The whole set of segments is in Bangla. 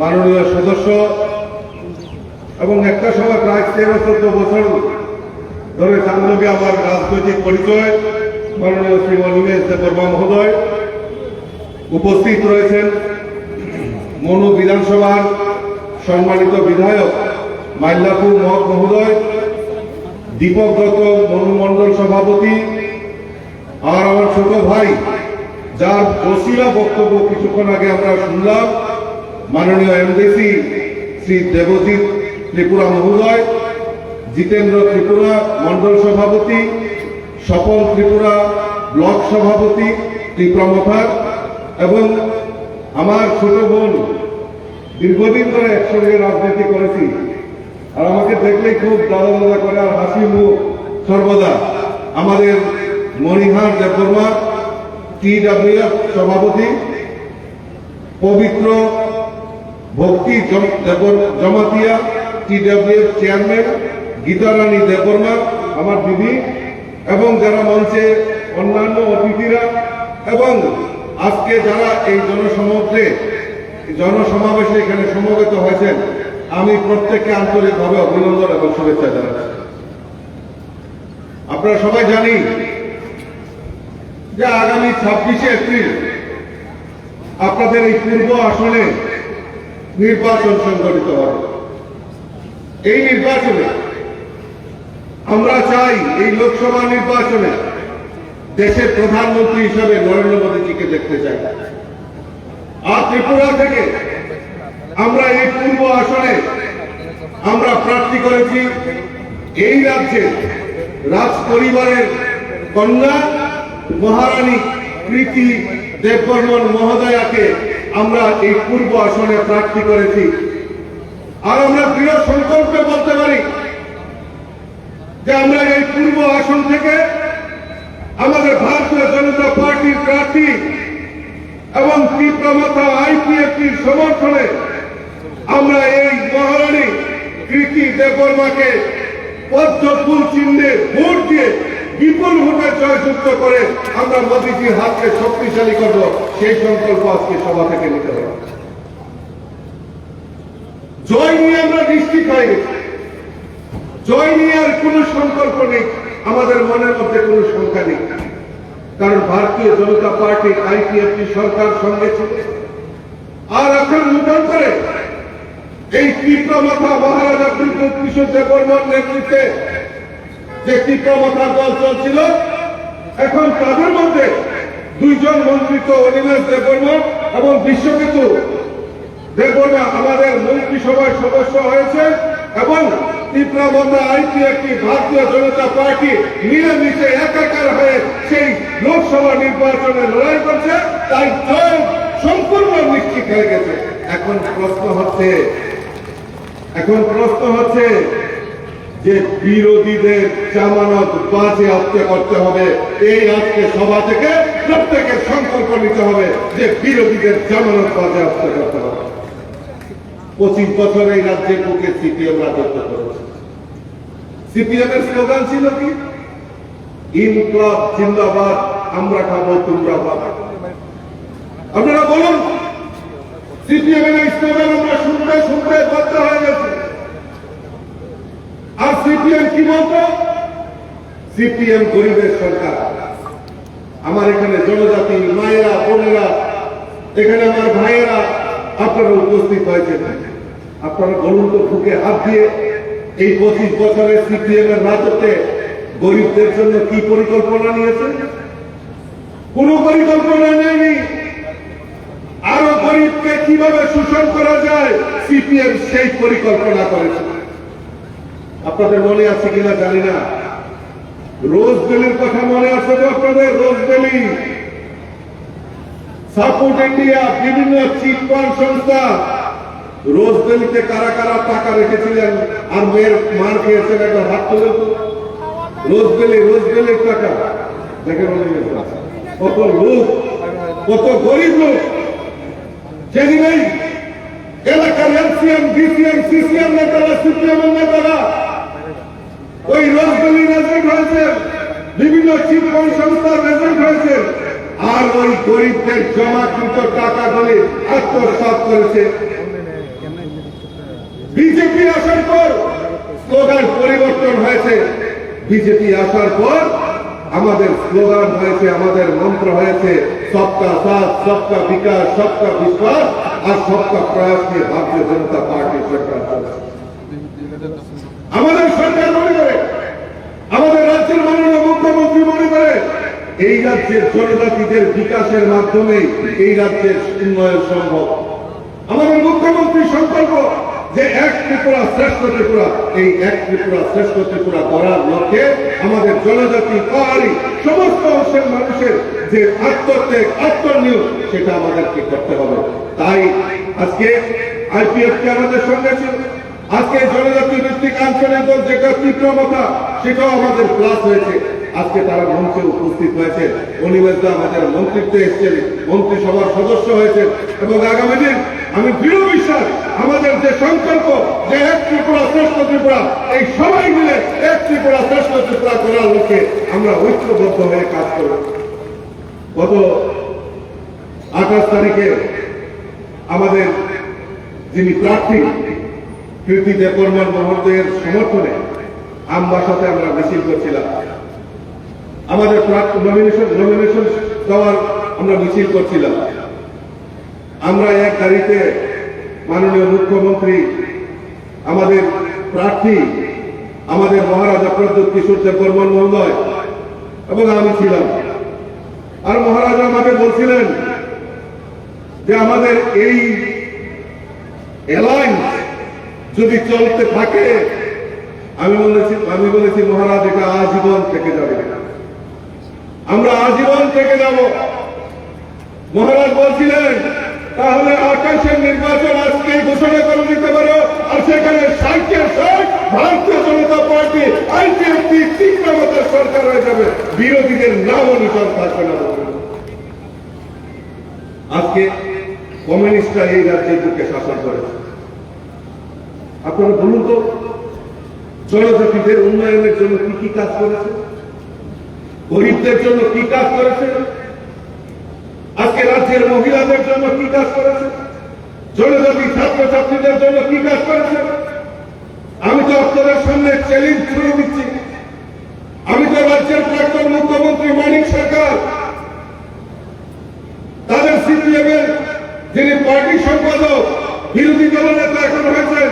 মাননীয় সদস্য এবং একটা সময় প্রায় তেরো চোদ্দ বছর ধরে লগে আমার রাজনৈতিক পরিচয়, মাননীয় শ্রী অনিমেষ দেববর্মা মহোদয় উপস্থিত রয়েছেন। মনু বিধানসভার সম্মানিত বিধায়ক মাল্লাপুর মহক মহোদয়, দীপক দত্ত মনুমণ্ডল সভাপতি, আর আমার ছোট ভাই, যার বসিলা বক্তব্য কিছুক্ষণ আগে আমরা শুনলাম। মাননীয় এমডিসি শ্রী দেবজিৎ ত্রিপুরা মহোদয়, জিতেন্দ্র ত্রিপুরা মণ্ডল সভাপতি স্বপন ত্রিপুরা ব্লক সভাপতি, ত্রিপুরা মথার এবং আমার ছোট বোন দীর্ঘদিন ধরে একসঙ্গে রাজনীতি করেছি। আর আমাকে দেখলেই খুব দাদা দাদা করে আর হাসি মুখ সর্বদা। আমাদের মণিহার দেববর্মা টিডাব্লিউএফ সভাপতি, পবিত্র ভক্তি জমাতিয়া টিডাব্লিউএফ চেয়ারম্যান, গীতারানী দেববর্মা আমার দিদি এবং যারা মঞ্চে অন্যান্য অতিথিরা, এবং আজকে যারা এই জনসমুদ্রে জনসমাবেশে এখানে সমবেত হয়েছেন, আমি প্রত্যেককে আন্তরিকভাবে অভিনন্দন এবং শুভেচ্ছা জানাচ্ছি। আপনারা সবাই জানি যে আগামী ছাব্বিশে এপ্রিল আপনাদের এই পূর্ব আসনে নির্বাচন সংগঠিত হবে। এই নির্বাচনে আমরা চাই এই লোকসভা নির্বাচনে দেশের প্রধানমন্ত্রী হিসাবে নরেন্দ্র মোদীজিকে দেখতে চাই। আর ত্রিপুরা থেকে আমরা এই পূর্ব আসনে আমরা প্রার্থী করেছি, এই রাজ্যে রাজ পরিবারের কন্যা মহারানী প্রীতি দেববর্মন মহোদয়াকে আমরা এই পূর্ব আসনে প্রার্থী করেছি। আর আমরা দৃঢ় সংকল্পে বলতে পারি যে আমরা এই পূর্ব আসন থেকে আমাদের ভারতীয় জনতা পার্টির প্রার্থী এবং তীব্রমাতা আইপিএফটির সমর্থনে আমরা এই মহারানী কৃতি দেববর্মাকে পদ্ম ফুল চিহ্নে ভোট দিয়ে বিপুল ভোটে জয়যুক্ত করে আমরা মোদীজির হাতকে শক্তিশালী করব, সেই সংকল্প আজকে সভা থেকে নিতে হবে। জয় নিয়ে আমরা নিশ্চিত হয়ে গেছি জয় নিয়ে আর কোনো সংকল্প নেই, আমাদের মনের মধ্যে কোনো শঙ্কা নেই। কারণ ভারতীয় জনতা পার্টি, আইপিএফটি সরকার সঙ্গে ছিল। আর এখন নূতন করে এই তীব্রমাথা মহারাজা বিদ্যুৎ কিশোর দেববর্মার নেতৃত্বে যে তীব্রমাথা দল চলছিল, এখন তাদের মধ্যে দুইজন মন্ত্রিত্ব অনিমেষ দেববর্মা এবং বিশ্বকেতু। দেববর্মা আমাদের মন্ত্রিসভার সদস্য হয়েছে এবং তীব্রমাথা আইপিএফটি ভারতীয় জনতা পার্টি মিলেমিশে একাকার হয়ে সেই লোকসভা নির্বাচনে লড়াই করছে, তাই জয় সম্পূর্ণ নিশ্চিত হয়ে গেছে। এখন প্রশ্ন হচ্ছে, এখন প্রশ্ন হচ্ছে যে বিরোধীদের জামানত বাজে আত্মে করতে হবে, এই আজকে সভা থেকে প্রত্যেকের সংকল্প নিতে হবে যে বিরোধীদের জামানত বাজে আত্মে করতে হবে। পঁচিশ বছর এই রাজ্যের বুকে সিপিএম রাজত্ব করেছে। সিপিএম এর স্লোগান ছিল কি? ইনকলাব জিন্দাবাদ, আমরা খাব, তোমরা পাবে। আপনারা বলুন সিপিএম এর স্লোগান আমরা শুনতে শুনতে বাধ্য হয়ে গেছে। সিপিএম কি বলতো? সিপিএম গরিবের সরকার। আমার এখানে জনজাতি, মায়েরা, বোনেরা, এখানে আমার ভাইয়েরা, আপনারা উপস্থিত হয়েছেন। আপনারা বলুন তো ফুকে হাত দিয়ে এই পঁচিশ বছরের সিপিএম এর রাজত্বে গরিবদের জন্য কি পরিকল্পনা নিয়েছে কোন পরিকল্পনা নেয়নি। আরও গরিবকে কীভাবে শোষণ করা যায়? সিপিএম সেই পরিকল্পনা করেছে। আপনাদের মনে আছে কিনা জানি না। রোজ বেলির কথা মনে আছে তো আপনাদের? রোজ বেলি সাপোর্ট ইন্ডিয়া, বিভিন্ন চিটফান্ড সংস্থা। রোজ বেলিতে কারা কারা টাকা রেখেছিলেন? আর মেয়ের মার খেয়েছেন একবার হাত তুলে রোজ বেলি রোজ বেলির টাকা। দেখেন কত লোক, কত গরিব লোক। নেই এলাকার এলসিএম ডিসিএম সিসিএম নেতারা সিপিএম নেতারা ওই রোজবেলি রেজেন্ট হয়েছে। বিভিন্ন চিটফান্ড সংস্থার রেজেন্ট হয়েছে। আর ওই গরিবদের জমাকৃত টাকাগুলি আত্মসাৎ করেছে। বিজেপি আসার পর স্লোগান পরিবর্তন হয়েছে। বিজেপি আসার পর আমাদের স্লোগান হয়েছে, আমাদের মন্ত্র হয়েছে, সবকা সাথ, সবকা বিকাশ, সবকা বিশ্বাস, আর সবকা প্রয়াস নিয়ে ভারতীয় জনতা পার্টি সরকার আমাদের সরকার মনে করে, আমাদের রাজ্যের মাননীয় মুখ্যমন্ত্রী মনে করে, এই রাজ্যের জনজাতিদের বিকাশের মাধ্যমে এই রাজ্যের উন্নয়ন সম্ভব। আমাদের মুখ্যমন্ত্রী সংকল্প যে এক ত্রিপুরা শ্রেষ্ঠ ত্রিপুরা, এই এক ত্রিপুরা শ্রেষ্ঠ ত্রিপুরা করার লক্ষ্যে আমাদের জনজাতি, পাহাড়ি, সমস্ত অংশের মানুষের যে আত্মত্যাগ, আত্মনিয়োগ, সেটা আমাদেরকে করতে হবে। তাই আজকে আইপিএফ কে আমাদের সঙ্গে ছিল। আজকে জনজাতি ভিত্তিক আঞ্চলিক দল যেটা তীব্রমতা সেটাও আমাদের প্লাস হয়েছে। আজকে তারা মঞ্চে উপস্থিত হয়েছে। অনিমেষদা আমাদের মন্ত্রিত্বে এসছেন, মন্ত্রিসভার সদস্য হয়েছেন। এবং আগামী দিন আমি দৃঢ় বিশ্বাস, আমাদের যে সংকল্প যে এক ত্রিপুরা শ্রেষ্ঠ ত্রিপুরা, এই সবাই মিলে এক ত্রিপুরা শ্রেষ্ঠ ত্রিপুরা করার লক্ষ্যে আমরা ঐক্যবদ্ধ হয়ে কাজ করব। গত আঠাশ তারিখে আমাদের যিনি প্রার্থী কীর্তি দেববর্মন মহোদয়ের সমর্থনে আমবাসাতে আমরা মিছিল করছিলাম। আমাদের নমিনেশন নমিনেশন দেওয়ার আমরা মিছিল করছিলাম। আমরা এক গাড়িতে মাননীয় মুখ্যমন্ত্রী, আমাদের প্রার্থী, আমাদের মহারাজা প্রদ্যুৎ কিশোর দেববর্মন মহোদয় এবং আমি ছিলাম। আর মহারাজা আমাকে বলছিলেন যে আমাদের এই অ্যালায়েন্স যদি চলতে থাকে, আমি বলেছি আমি বলেছি, মহারাজ, এটা আজীবন থেকে যাবে। আমরা আজীবন থেকে যাব। মহারাজ বলছিলেন, তাহলে আকাশের নির্বাচন আজকেই ঘোষণা করে দিতে পারো, আর সেখানে সাইকেল ষাট ভারতীয় জনতা পার্টি আইপিএফটি তীব্রমতার সরকার হয়ে যাবে। বিরোধীদের নাম অনুসরণ থাকবে না। আজকে কমিউনিস্টরা এই রাজ্যের বুকে শাসন করেছে। আপনারা বলুন তো, জনজাতিদের উন্নয়নের জন্য কি কি কাজ করেছে? গরিবদের জন্য কি কাজ করেছে? আজকে রাজ্যের মহিলাদের জন্য কি কাজ করেছে? জনজাতি ছাত্রছাত্রীদের জন্য কি কাজ করেছে? আমি তো আপনাদের সামনে চ্যালেঞ্জ ছুড়ে দিচ্ছি। আমি তো রাজ্যের প্রাক্তন মুখ্যমন্ত্রী মানিক সরকার। তাদের সিপিএমের যিনি পার্টি সম্পাদক, বিরোধী দলনেতা এখন হয়েছেন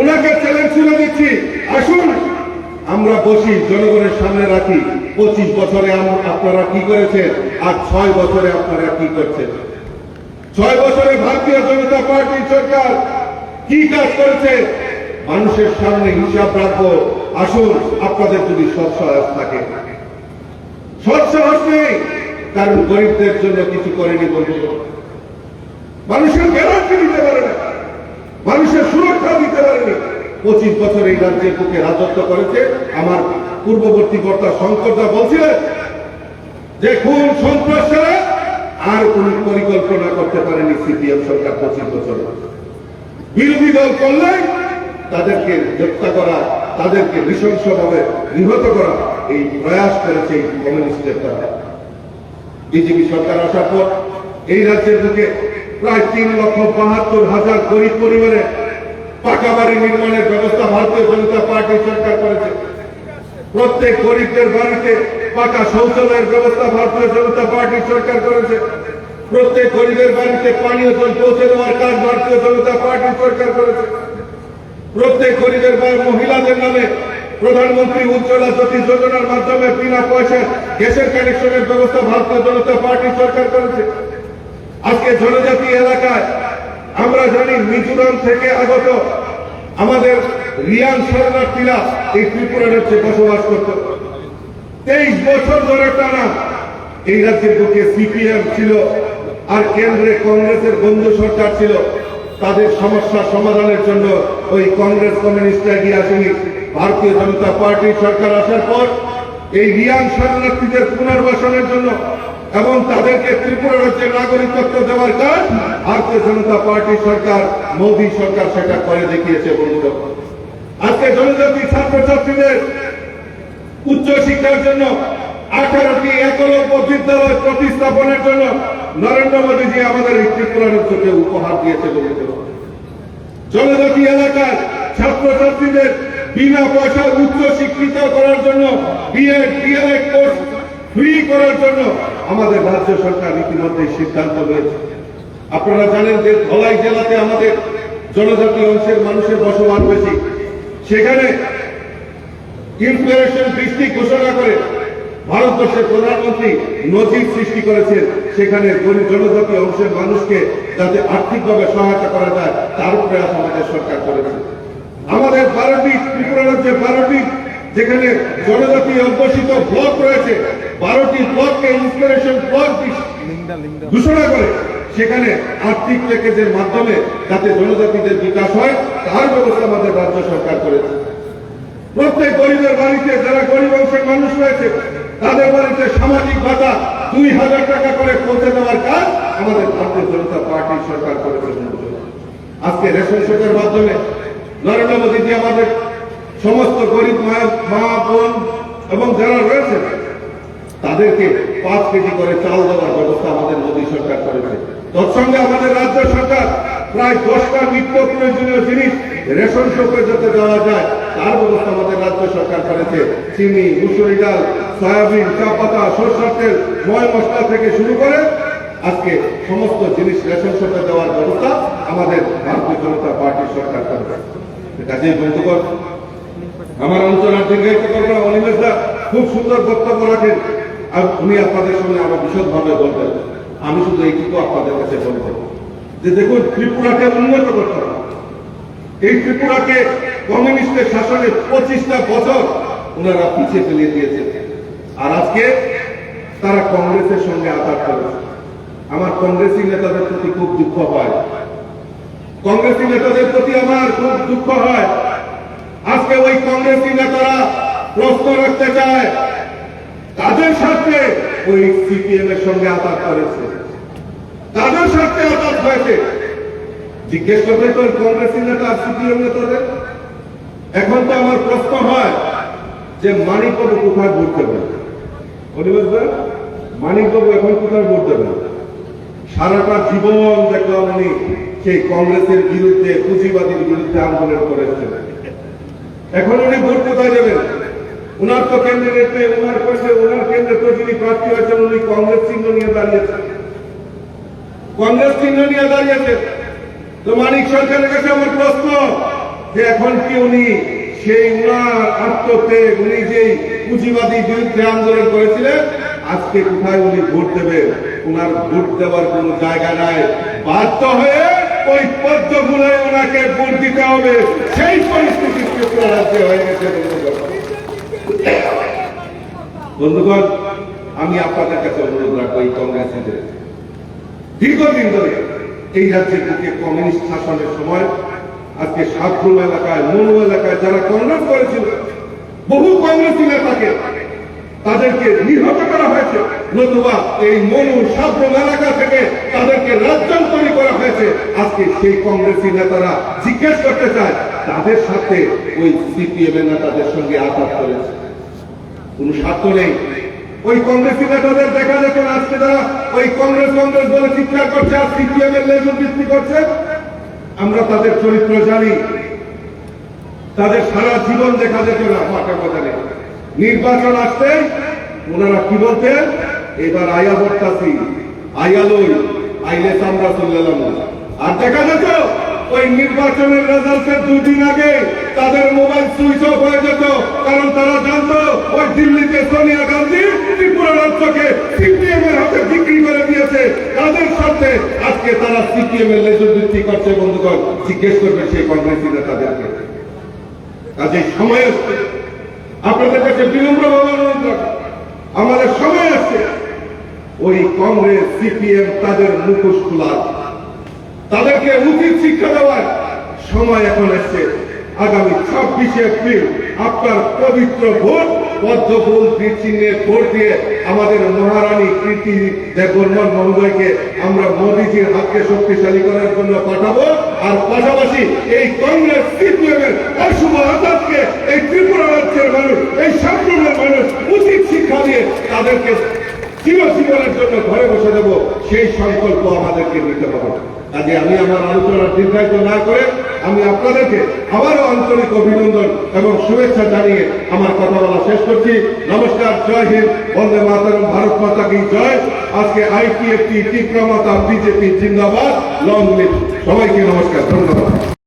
ওনাকে চ্যালেঞ্জ তুলে দিচ্ছি আসুন, আমরা বসি, জনগণের সামনে রাখি। পঁচিশ বছরে আপনারা কি করেছেন? আর ছয় বছরে আপনারা কি করছেন? ছয় বছরে ভারতীয় জনতা পার্টি সরকার কি কাজ করেছে? মানুষের সামনে হিসাব রাখব। আসুন, আপনাদের যদি সৎসাহস থাকে। সৎসাহস নেই, কারণ গরিবদের জন্য কিছু করেনি বলব মানুষের গ্যারান্টি দিতে পারে মানুষের সুরক্ষা দিতে পারেনি পঁচিশ বছর এই রাজ্যের বুকে রাজত্ব করেছে। আমার পূর্ববর্তী কর্তা শঙ্করদা বলছিলেন যে খুন সন্ত্রাস আর কোন পরিকল্পনা করতে পারেনি সিপিএম সরকার পঁচিশ বছর। বিরোধী দল করলে তাদেরকে হত্যা করা, তাদেরকে নৃশংসভাবে নিহত করা, এই প্রয়াস করেছে এই কমিউনিস্টের দ্বারা বিজেপি সরকার আসার পর এই রাজ্যের বুকে প্রায় তিন লক্ষ বাহাত্তর হাজার গরিব পরিবারে পাকা বাড়ি নির্মাণের ব্যবস্থা ভারতীয় জনতা পার্টি সরকার করেছে। প্রত্যেক গরিবদের বাড়িতে পাকা শৌচালয়ের ব্যবস্থা ভারতীয় জনতা পার্টি সরকার করেছে। প্রত্যেক গরিবের বাড়িতে পানীয় জল পৌঁছে দেওয়ার কাজ ভারতীয় জনতা পার্টি সরকার করেছে। প্রত্যেক গরিবের মহিলাদের নামে প্রধানমন্ত্রী উজ্জ্বলা জ্যোতি যোজনার মাধ্যমে বিনা পয়সায় গ্যাসের কানেকশনের ব্যবস্থা ভারতীয় জনতা পার্টি সরকার করেছে। আজকে জনজাতি এলাকায় আমরা জানি মিজোরাম থেকে আগত আমাদের রিয়ান শরণার্থীরা এই ত্রিপুরা রাজ্যে বসবাস করত। তেইশ বছর ধরে টানা এই রাজ্যের বুকে সিপিএম ছিল আর কেন্দ্রে কংগ্রেসের বন্ধু সরকার ছিল। তাদের সমস্যা সমাধানের জন্য ওই কংগ্রেস কমিউনিস্ট এগিয়ে আসেনি। ভারতীয় জনতা পার্টির সরকার আসার পর এই রিয়াং শরণার্থীদের পুনর্বাসনের জন্য এবং তাদেরকে ত্রিপুরা রাজ্যের নাগরিকত্ব দেওয়ার কাজ ভারতীয় জনতা পার্টি সরকার, মোদী সরকার সেটা করে দেখিয়েছে বন্ধুরা। আজকে জনজাতি ছাত্রছাত্রীদের উচ্চ শিক্ষার জন্য আঠারোটি একলব্য বিদ্যালয় প্রতিস্থাপনের জন্য নরেন্দ্র মোদীজি আমাদের এই ত্রিপুরা রাজ্যকে উপহার দিয়েছে বলে জনজাতি এলাকার ছাত্রছাত্রীদের বিনা পয়সা উচ্চ শিক্ষিত করার জন্য ফ্রি করার জন্য আমাদের রাজ্য সরকার ইতিমধ্যে সিদ্ধান্ত নিয়েছে। আপনারা জানেন যে ধলাই জেলাতে আমাদের জনজাতি অংশের মানুষের বসবাস বেশি। সেখানে ইনফ্লেশন ডিস্ট্রিক্ট ঘোষণা করে ভারতবর্ষের প্রধানমন্ত্রী নজির সৃষ্টি করেছেন। সেখানে জনজাতি অংশের মানুষকে যাতে আর্থিকভাবে সহায়তা করা যায়, তার প্রয়াস আমাদের সরকার করেছে। আমাদের বারোটি ত্রিপুরা রাজ্যে বারোটি যেখানে জনজাতি অধ্যুষিত ব্লক রয়েছে বারোটি ব্লককে ইন্সপিরেশন ব্লক ঘোষণা করে। সেখানে আর্থিক প্যাকেজের মাধ্যমে যাতে জনজাতিদের বিকাশ হয়, তার ব্যবস্থা আমাদের রাজ্য সরকার করেছে। প্রত্যেক গরিবের বাড়িতে যারা গরিব অংশের মানুষ রয়েছে, তাদের বাড়িতে সামাজিক ভাতা দুই হাজার টাকা করে পৌঁছে দেওয়ার কাজ আমাদের ভারতীয় জনতা পার্টির সরকার করেছে আজকে রেশন শোকের মাধ্যমে নরেন্দ্র মোদীজি আমাদের সমস্ত গরিব মা বোন এবং যারা রয়েছে, তাদেরকে পাঁচ কেজি করে চাল দেওয়ার ব্যবস্থা আমাদের মোদী সরকার করেছে। তৎসঙ্গে আমাদের রাজ্য সরকার প্রায় দশটা নিত্য প্রয়োজনীয় জিনিস রেশন শপে যাতে দেওয়া যায়, তার ব্যবস্থা আমাদের রাজ্য সরকার করেছে। চিনি, মুসুরি ডাল, সয়াবিন, চা পাতা, সরষার তেল, ময় মশলা থেকে শুরু করে আজকে সমস্ত জিনিস রেশন শপে দেওয়ার ব্যবস্থা আমাদের ভারতীয় জনতা পার্টির সরকার করবে আমার অঞ্চল আর অনিমেষ দা খুব সুন্দর বক্তব্য রাখেন। আর উনি আপনাদের সঙ্গে আমার বিশদভাবে বলবেন। আমি শুধু এইটুকু আপনাদের কাছে বলব। যে দেখুন, ত্রিপুরাকে উন্নত করতে হবে। এই ত্রিপুরাকে কমিউনিস্টের শাসনে পঁচিশটা বছর ওনারা পিছিয়ে ফেলিয়ে দিয়েছেন। আর আজকে তারা কংগ্রেসের সঙ্গে আঘাত করেছে। আমার কংগ্রেসি নেতাদের প্রতি খুব দুঃখ হয়। কংগ্রেসি নেতাদের প্রতি আমার খুব দুঃখ হয়। আজকে ওই কংগ্রেসি নেতারা প্রশ্ন রাখতে চায়, তাদের সাথে ওই সিপিএম এর সঙ্গে আঘাত করেছে। তাদের সাথে আঘাত হয়েছে। জিজ্ঞেস করবে তো কংগ্রেসি নেতা আর সিপিএম নেতাদের? এখন তো আমার প্রশ্ন হয় যে মানিকবাবু কোথায় ভোট দেবেন? অনিবাস ভাই, মানিকবাবু এখন কোথায় ভোট দেবেন? সারাটা জীবন দেখলাম উনি সেই কংগ্রেসের বিরুদ্ধে পুঁজিবাদীর বিরুদ্ধে আন্দোলন করেছেন। এখন উনি ভোট কোথায় দেবেন? উনার তো ক্যান্ডিডেট নেই উনার কাছে উনার কেন্দ্রে তো যিনি প্রার্থী হয়েছেন উনি কংগ্রেস চিহ্ন নিয়ে দাঁড়িয়েছেন। কংগ্রেস চিহ্ন নিয়ে দাঁড়িয়েছেন। তো মানিক সরকারের কাছে আমার প্রশ্ন, যে এখন কি উনি সেই উনার আত্মত্যাগ, উনি যেই পুঁজিবাদী বিরুদ্ধে আন্দোলন করেছিলেন, আজকে কোথায় উনি ভোট দেবেন? উনার ভোট দেওয়ার কোনো জায়গা নাই। বাধ্য হয়ে ওই পদ্মগুলোয় ওনাকে ভোট দিতে হবে সেই পরিস্থিতি ত্রিপুরা হয়ে গেছে, বন্ধুগণ। আমি আপনাদের কাছে অনুরোধ রাখব এই কংগ্রেসীদের দীর্ঘদিন ধরে এই রাজ্যের বুকে কমিউনিস্ট শাসনের সময়, আজকে সাতগ্রুম এলাকায় মনু এলাকায় যারা কংগ্রেস করেছিল, বহু কংগ্রেসী নেতাকে তাদেরকে নিহত হয়েছে নতুবা এই মনু সাতগ্রুম এলাকা থেকে তাদেরকে রাজ্যান্তরী করা হয়েছে। আজকে সেই কংগ্রেসী নেতারা জিজ্ঞেস করতে চায়, তাদের সাথে ওই সিপিএম এর নেতাদের সঙ্গে আঘাত করেছে। কোন স্বার্থ নেই। ওই কংগ্রেসী নেতাদের দেখা যেত না আজকে তারা ওই কংগ্রেস কংগ্রেস বলে চিৎকার করছে আর সিপিএম এর লেজন বৃদ্ধি করছে। আমরা তাদের চরিত্র জানি। তাদের সারা জীবন দেখা যেত না, মাঠে ময়দানে। নির্বাচন আসতে ওনারা কি বলতেন এবার আয়া বর্তাসি আয়ালই আইলে চামড়া চললাম আর দেখা যেত, ওই নির্বাচনের রেজাল্টের দুদিন আগে তাদের মোবাইল সুইচ অফ হয়ে যেত, কারণ তারা জানতো, ওই দিল্লিতে সোনিয়া গান্ধী ত্রিপুরা রাজ্যকে সিপিএম এর হাতে বিক্রি করে দিয়েছে। তাদের সাথে আজকে তারা সিপিএম এর লেজন বৃদ্ধি করছে, বন্ধুগণ। জিজ্ঞেস করবে সেই কংগ্রেসী নেতাদেরকে। কাজে সময় আসছে। আপনাদের কাছে বিনম্রভাবে অনুরোধ রাখি। আমাদের সময় আসছে ওই কংগ্রেস, সিপিএম, তাদের মুখোশ খোলার তাদেরকে উচিত শিক্ষা দেওয়ার সময় এখন এসছে। আগামী ছাব্বিশে এপ্রিল আপনার পবিত্র ভোট, পদ্মফুল চিহ্নে ভোট দিয়ে আমাদের মহারানী কীর্তি দেববর্মন মহোদয়কে আমরা মোদীজির হাতকে শক্তিশালী করার জন্য পাঠাবো। আর পাশাপাশি এই কংগ্রেস সিপিএম এর অশুভ আঘাতকে এই ত্রিপুরা রাজ্যের মানুষ এই সংক্রমণের মানুষ উচিত শিক্ষা দিয়ে তাদেরকে চিরজীবনের জন্য ঘরে বসে দেব সেই সংকল্প আমাদেরকে নিতে হবে। কাজে আমি আমার আলোচনা দীর্ঘায়িত না করে আমি আপনাদেরকে আবারও আন্তরিক অভিনন্দন এবং শুভেচ্ছা জানিয়ে আমার কথা বলা শেষ করছি। নমস্কার, জয় হিন্দ, বন্দে মাতারম, ভারত মাতা কি জয়? আজকে আইপিএফটি টিক্রমাতা বিজেপি জিন্দাবাদ লং লিভ সবাইকে নমস্কার, ধন্যবাদ।